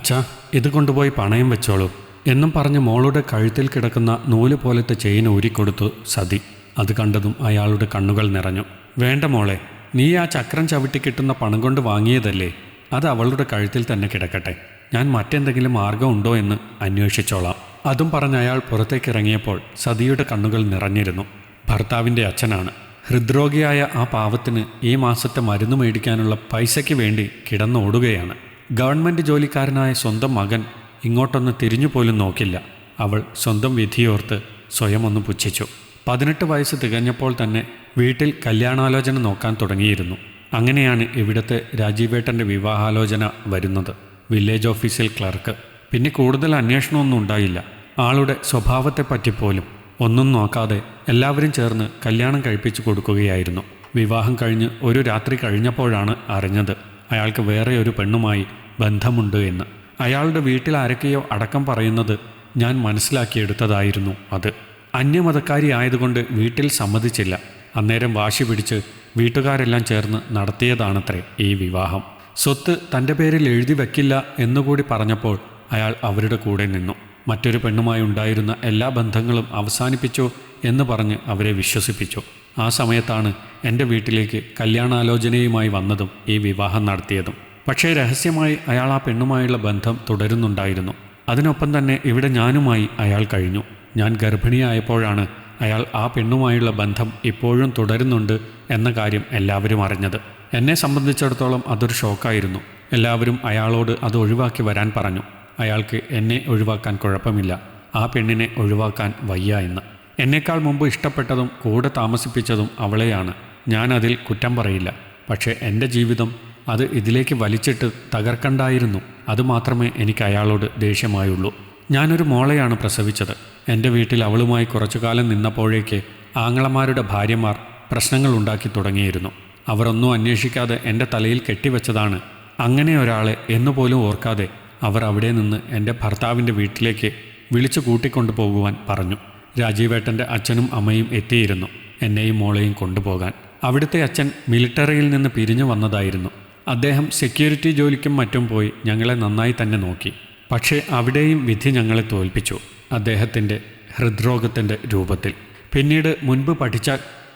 അച്ഛാ ഇത് കൊണ്ടുപോയി പണയം വെച്ചോളൂ എന്നും പറഞ്ഞ് മോളുടെ കഴുത്തിൽ കിടക്കുന്ന നൂൽ പോലത്തെ ചെയിൻ ഊരിക്കൊടുത്തു സതി. അത് കണ്ടതും അയാളുടെ കണ്ണുകൾ നിറഞ്ഞു. വേണ്ട മോളെ നീ ആ ചക്രം ചവിട്ടി കിട്ടുന്ന പണം കൊണ്ട് വാങ്ങിയതല്ലേ? അത് അവളുടെ കഴുത്തിൽ തന്നെ കിടക്കട്ടെ. ഞാൻ മറ്റെന്തെങ്കിലും മാർഗമുണ്ടോ എന്ന് അന്വേഷിച്ചോളാം. അതും പറഞ്ഞ് അയാൾ പുറത്തേക്കിറങ്ങിയപ്പോൾ സതിയുടെ കണ്ണുകൾ നിറഞ്ഞിരുന്നു. ഭർത്താവിന്റെ അച്ഛനാണ്. ഹൃദ്രോഗിയായ ആ പാവത്തിന് ഈ മാസത്തെ മരുന്ന് മേടിക്കാനുള്ള പൈസയ്ക്ക് വേണ്ടി കിടന്നോടുകയാണ് ഗവൺമെന്റ് ജോലിക്കാരനായ സ്വന്തം മകൻ ഇങ്ങോട്ടൊന്ന് തിരിഞ്ഞുപോലും നോക്കില്ല. അവൾ സ്വന്തം വിധിയോർത്ത് സ്വയം ഒന്ന് പുച്ഛിച്ചു. പതിനെട്ട് വയസ്സ് തികഞ്ഞപ്പോൾ തന്നെ വീട്ടിൽ കല്യാണാലോചന നോക്കാൻ തുടങ്ങിയിരുന്നു. അങ്ങനെയാണ് ഇവിടുത്തെ രാജീവേട്ടന്റെ വിവാഹാലോചന വരുന്നത്. വില്ലേജ് ഓഫീസിൽ ക്ലർക്ക്. പിന്നെ കൂടുതൽ അന്വേഷണമൊന്നും ഉണ്ടായില്ല. ആളുടെ സ്വഭാവത്തെപ്പറ്റിപ്പോലും ഒന്നും നോക്കാതെ എല്ലാവരും ചേർന്ന് കല്യാണം കഴിപ്പിച്ചു കൊടുക്കുകയായിരുന്നു. വിവാഹം കഴിഞ്ഞ് ഒരു രാത്രി കഴിഞ്ഞപ്പോഴാണ് അറിഞ്ഞത്. അയാൾക്ക് വേറെ ഒരു പെണ്ണുമായി ബന്ധമുണ്ട് എന്ന്. അയാളുടെ വീട്ടിൽ ആരൊക്കെയോ അടക്കം പറയുന്നത് ഞാൻ മനസ്സിലാക്കിയെടുത്തതായിരുന്നു അത്. അന്യമതക്കാരി ആയതുകൊണ്ട് വീട്ടിൽ സമ്മതിച്ചില്ല. അന്നേരം വാശി പിടിച്ച് വീട്ടുകാരെല്ലാം ചേർന്ന് നടത്തിയതാണത്രേ ഈ വിവാഹം. സ്വത്ത് തന്റെ പേരിൽ എഴുതി വയ്ക്കില്ല എന്നുകൂടി പറഞ്ഞപ്പോൾ അയാൾ അവരുടെ കൂടെ നിന്നു. മറ്റൊരു പെണ്ണുമായി ഉണ്ടായിരുന്ന എല്ലാ ബന്ധങ്ങളും അവസാനിപ്പിച്ചു എന്ന് പറഞ്ഞ് അവരെ വിശ്വസിപ്പിച്ചു. ആ സമയത്താണ് എന്റെ വീട്ടിലേക്ക് കല്യാണാലോചനയുമായി വന്നതും ഈ വിവാഹം നടത്തിയതും. പക്ഷേ രഹസ്യമായി അയാൾ ആ പെണ്ണുമായുള്ള ബന്ധം തുടരുന്നുണ്ടായിരുന്നു. അതിനൊപ്പം തന്നെ ഇവിടെ ഞാനുമായി അയാൾ കഴിഞ്ഞു. ഞാൻ ഗർഭിണിയായപ്പോഴാണ് അയാൾ ആ പെണ്ണുമായുള്ള ബന്ധം ഇപ്പോഴും തുടരുന്നുണ്ട് എന്ന കാര്യം എല്ലാവരും അറിഞ്ഞത്. എന്നെ സംബന്ധിച്ചിടത്തോളം അതൊരു ഷോക്കായിരുന്നു. എല്ലാവരും അയാളോട് അത് ഒഴിവാക്കി വരാൻ പറഞ്ഞു. അയാൾക്ക് എന്നെ ഒഴിവാക്കാൻ കുഴപ്പമില്ല. ആ പെണ്ണിനെ ഒഴിവാക്കാൻ വയ്യ എന്ന്. എന്നേക്കാൾ മുമ്പ് ഇഷ്ടപ്പെട്ടതും കൂടെ താമസിപ്പിച്ചതും അവളെയാണ്. ഞാൻ അതിൽ കുറ്റം പറയില്ല. പക്ഷേ എന്റെ ജീവിതം അത് ഇതിലേക്ക് വലിച്ചിട്ട് തകർക്കണ്ടായിരുന്നു. അതുമാത്രമേ എനിക്ക് അയാളോട് ദേഷ്യമായുള്ളൂ. ഞാനൊരു മോളെയാണ് പ്രസവിച്ചത്. എന്റെ വീട്ടിൽ അവളുമായി കുറച്ചു കാലം നിന്നപ്പോഴേക്ക് ആങ്ങളമാരുടെ ഭാര്യമാർ പ്രശ്നങ്ങൾ ഉണ്ടാക്കി തുടങ്ങിയിരുന്നു. അവരൊന്നും അന്വേഷിക്കാതെ എന്റെ തലയിൽ കെട്ടിവെച്ചതാണ്. അങ്ങനെ ഒരാളെ എന്നുപോലും ഓർക്കാതെ അവർ അവിടെ നിന്ന് എന്റെ ഭർത്താവിന്റെ വീട്ടിലേക്ക് വിളിച്ചു കൂട്ടിക്കൊണ്ടു പോകുവാൻ പറഞ്ഞു. രാജീവേട്ടന്റെ അച്ഛനും അമ്മയും എത്തിയിരുന്നു എന്നെയും മോളെയും കൊണ്ടുപോകാൻ. അവിടുത്തെ അച്ഛൻ മിലിറ്ററിയിൽ നിന്ന് പിരിഞ്ഞു വന്നതായിരുന്നു. അദ്ദേഹം സെക്യൂരിറ്റി ജോലിക്കും മറ്റും പോയി ഞങ്ങളെ നന്നായി തന്നെ നോക്കി. പക്ഷേ അവിടെയും വിധി ഞങ്ങളെ തോൽപ്പിച്ചു അദ്ദേഹത്തിന്റെ ഹൃദ്രോഗത്തിന്റെ രൂപത്തിൽ. പിന്നീട് മുൻപ് പഠിച്ച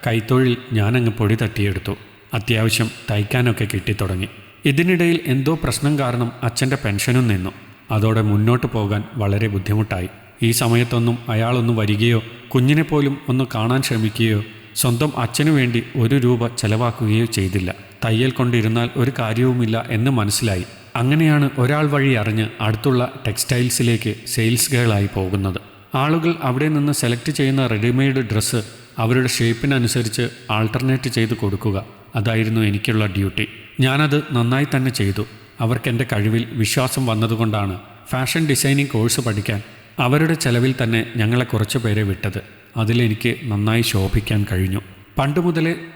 കൈത്തൊഴിൽ ഞാനങ്ങ് പൊടി തട്ടിയെടുത്തു അത്യാവശ്യം തയ്ക്കാനൊക്കെ കിട്ടിത്തുടങ്ങി. ഇതിനിടയിൽ എന്തോ പ്രശ്നം കാരണം അച്ഛന്റെ പെൻഷനും നിന്നു. അതോടെ മുന്നോട്ട് പോകാൻ വളരെ ബുദ്ധിമുട്ടായി. ഈ സമയത്തൊന്നും അയാളൊന്ന് വരികയോ കുഞ്ഞിനെ പോലും ഒന്ന് കാണാൻ ശ്രമിക്കുകയോ സ്വന്തം അച്ഛനു വേണ്ടി ഒരു രൂപ ചെലവാക്കുകയോ ചെയ്തില്ല. തയ്യൽ കൊണ്ടിരുന്നാൽ ഒരു കാര്യവുമില്ല എന്ന് മനസ്സിലായി. അങ്ങനെയാണ് ഒരാൾ വഴി അറിഞ്ഞ് അടുത്തുള്ള ടെക്സ്റ്റൈൽസിലേക്ക് സെയിൽസ് ഗേളായി പോകുന്നത്. ആളുകൾ അവിടെ നിന്ന് സെലക്ട് ചെയ്യുന്ന റെഡിമെയ്ഡ് ഡ്രസ്സ് അവരുടെ ഷേപ്പിനനുസരിച്ച് ആൾട്ടർനേറ്റ് ചെയ്ത് കൊടുക്കുക. അതായിരുന്നു എനിക്കുള്ള ഡ്യൂട്ടി. ഞാനത് നന്നായി തന്നെ ചെയ്തു. അവർക്ക് എന്റെ കഴിവിൽ വിശ്വാസം വന്നതുകൊണ്ടാണ് ഫാഷൻ ഡിസൈനിങ് കോഴ്സ് പഠിക്കാൻ അവരുടെ ചെലവിൽ തന്നെ ഞങ്ങളെ കുറച്ച് പേരെ വിട്ടത്. അതിലെനിക്ക് നന്നായി ശോഭിക്കാൻ കഴിഞ്ഞു. പണ്ട്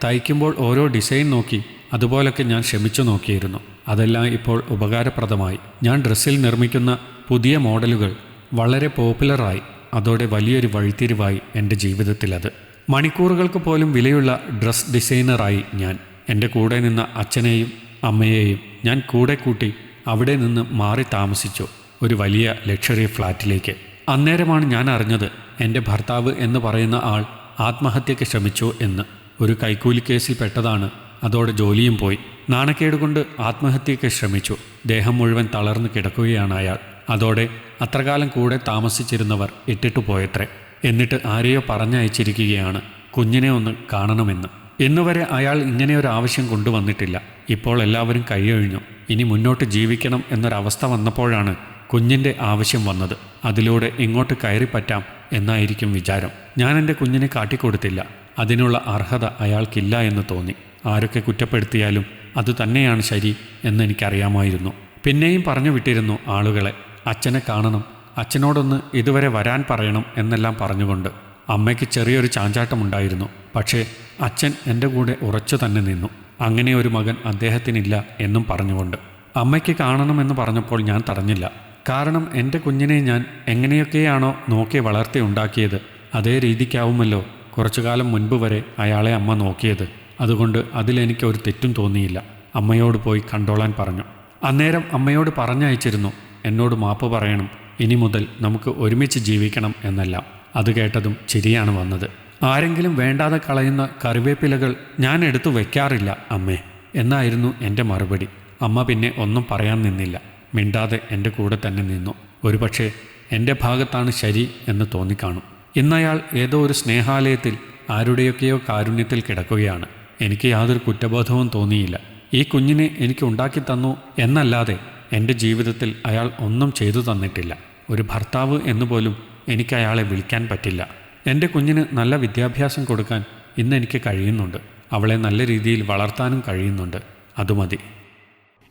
തയ്ക്കുമ്പോൾ ഓരോ ഡിസൈൻ നോക്കി അതുപോലൊക്കെ ഞാൻ ശ്രമിച്ചു നോക്കിയിരുന്നു. അതെല്ലാം ഇപ്പോൾ ഉപകാരപ്രദമായി. ഞാൻ ഡ്രസ്സിൽ നിർമ്മിക്കുന്ന പുതിയ മോഡലുകൾ വളരെ പോപ്പുലറായി. അതോടെ വലിയൊരു വഴിത്തിരിവായി എന്റെ ജീവിതത്തിലത്. മണിക്കൂറുകൾക്ക് പോലും വിലയുള്ള ഡ്രസ് ഡിസൈനറായി ഞാൻ. എന്റെ കൂടെ നിന്ന അച്ഛനെയും അമ്മയെയും ഞാൻ കൂടെ കൂട്ടി അവിടെ നിന്ന് മാറി താമസിച്ചു. ഒരു വലിയ ലക്ഷറി ഫ്ലാറ്റിലേക്ക്. അന്നേരമാണ് ഞാൻ അറിഞ്ഞത് എന്റെ ഭർത്താവ് എന്ന് പറയുന്ന ആൾ ആത്മഹത്യയ്ക്ക് ശ്രമിച്ചു എന്ന്. ഒരു കൈക്കൂലി കേസിൽ പെട്ടതാണ്. അതോടെ ജോലിയും പോയി. നാണക്കേട് കൊണ്ട് ആത്മഹത്യയ്ക്ക് ശ്രമിച്ചു. ദേഹം മുഴുവൻ തളർന്നു കിടക്കുകയാണ് അയാൾ. അതോടെ അത്രകാലം കൂടെ താമസിച്ചിരുന്നവർ ഇട്ടിട്ടു പോയത്രേ. എന്നിട്ട് ആരെയോ പറഞ്ഞയച്ചിരിക്കുകയാണ്. കുഞ്ഞിനെ ഒന്ന് കാണണമെന്ന്. ഇന്നുവരെ അയാൾ ഇങ്ങനെയൊരു ആവശ്യം കൊണ്ടുവന്നിട്ടില്ല. ഇപ്പോൾ എല്ലാവരും കൈയൊഴിഞ്ഞു ഇനി മുന്നോട്ട് ജീവിക്കണം എന്നൊരവസ്ഥ വന്നപ്പോഴാണ് കുഞ്ഞിന്റെ ആവശ്യം വന്നത് അതിലൂടെ ഇങ്ങോട്ട് കയറിപ്പറ്റാം എന്നായിരിക്കും വിചാരം. ഞാൻ എന്റെ കുഞ്ഞിനെ കാട്ടിക്കൊടുത്തില്ല. അതിനുള്ള അർഹത അയാൾക്കില്ല എന്ന് തോന്നി. ആരൊക്കെ കുറ്റപ്പെടുത്തിയാലും അത് തന്നെയാണ് ശരി എന്നെനിക്കറിയാമായിരുന്നു. പിന്നെയും പറഞ്ഞു വിട്ടിരുന്നു ആളുകളെ അച്ഛനെ കാണണം അച്ഛനോടൊന്ന് ഇതുവരെ വരാൻ പറയണം എന്നെല്ലാം പറഞ്ഞുകൊണ്ട്. അമ്മയ്ക്ക് ചെറിയൊരു ചാഞ്ചാട്ടമുണ്ടായിരുന്നു. പക്ഷേ അച്ഛൻ എന്റെ കൂടെ ഉറച്ചു തന്നെ നിന്നു. അങ്ങനെ ഒരു മകൻ അദ്ദേഹത്തിനില്ല എന്നും പറഞ്ഞുകൊണ്ട്. അമ്മയ്ക്ക് കാണണമെന്ന് പറഞ്ഞപ്പോൾ ഞാൻ തടഞ്ഞില്ല. കാരണം എന്റെ കുഞ്ഞിനെ ഞാൻ എങ്ങനെയൊക്കെയാണോ നോക്കി വളർത്തി ഉണ്ടാക്കിയത് അതേ രീതിക്കാവുമല്ലോ കുറച്ചു കാലം മുൻപ് വരെ അയാളെ അമ്മ നോക്കിയത്. അതുകൊണ്ട് അതിലെനിക്ക് ഒരു തെറ്റും തോന്നിയില്ല. അമ്മയോട് പോയി കണ്ടോളാൻ പറഞ്ഞു. അന്നേരം അമ്മയോട് പറഞ്ഞയച്ചിരുന്നു എന്നോട് മാപ്പ് പറയണം. ഇനി മുതൽ നമുക്ക് ഒരുമിച്ച് ജീവിക്കണം എന്നെല്ലാം. അത് കേട്ടതും ചിരിയാണ് വന്നത്. ആരെങ്കിലും വേണ്ടാതെ കളയുന്ന കറിവേപ്പിലകൾ ഞാൻ എടുത്തു വെക്കാറില്ല അമ്മേ എന്നായിരുന്നു എന്റെ മറുപടി. അമ്മ പിന്നെ ഒന്നും പറയാൻ നിന്നില്ല. മിണ്ടാതെ എന്റെ കൂടെ തന്നെ നിന്നു. ഒരുപക്ഷെ എന്റെ ഭാഗത്താണ് ശരി എന്ന് തോന്നിക്കാണും. ഇന്നയാൾ ഏതോ ഒരു സ്നേഹാലയത്തിൽ ആരുടെയൊക്കെയോ കാരുണ്യത്തിൽ കിടക്കുകയാണ്. എനിക്ക് യാതൊരു കുറ്റബോധവും തോന്നിയില്ല. ഈ കുഞ്ഞിനെ എനിക്ക് ഉണ്ടാക്കി തന്നു എന്നല്ലാതെ എന്റെ ജീവിതത്തിൽ അയാൾ ഒന്നും ചെയ്തു തന്നിട്ടില്ല. ഒരു ഭർത്താവ് എന്നുപോലും എനിക്ക് അയാളെ വിളിക്കാൻ പറ്റില്ല. എന്റെ കുഞ്ഞിന് നല്ല വിദ്യാഭ്യാസം കൊടുക്കാൻ ഇന്ന് എനിക്ക് കഴിയുന്നുണ്ട്. അവളെ നല്ല രീതിയിൽ വളർത്താനും കഴിയുന്നുണ്ട്. അതുമതി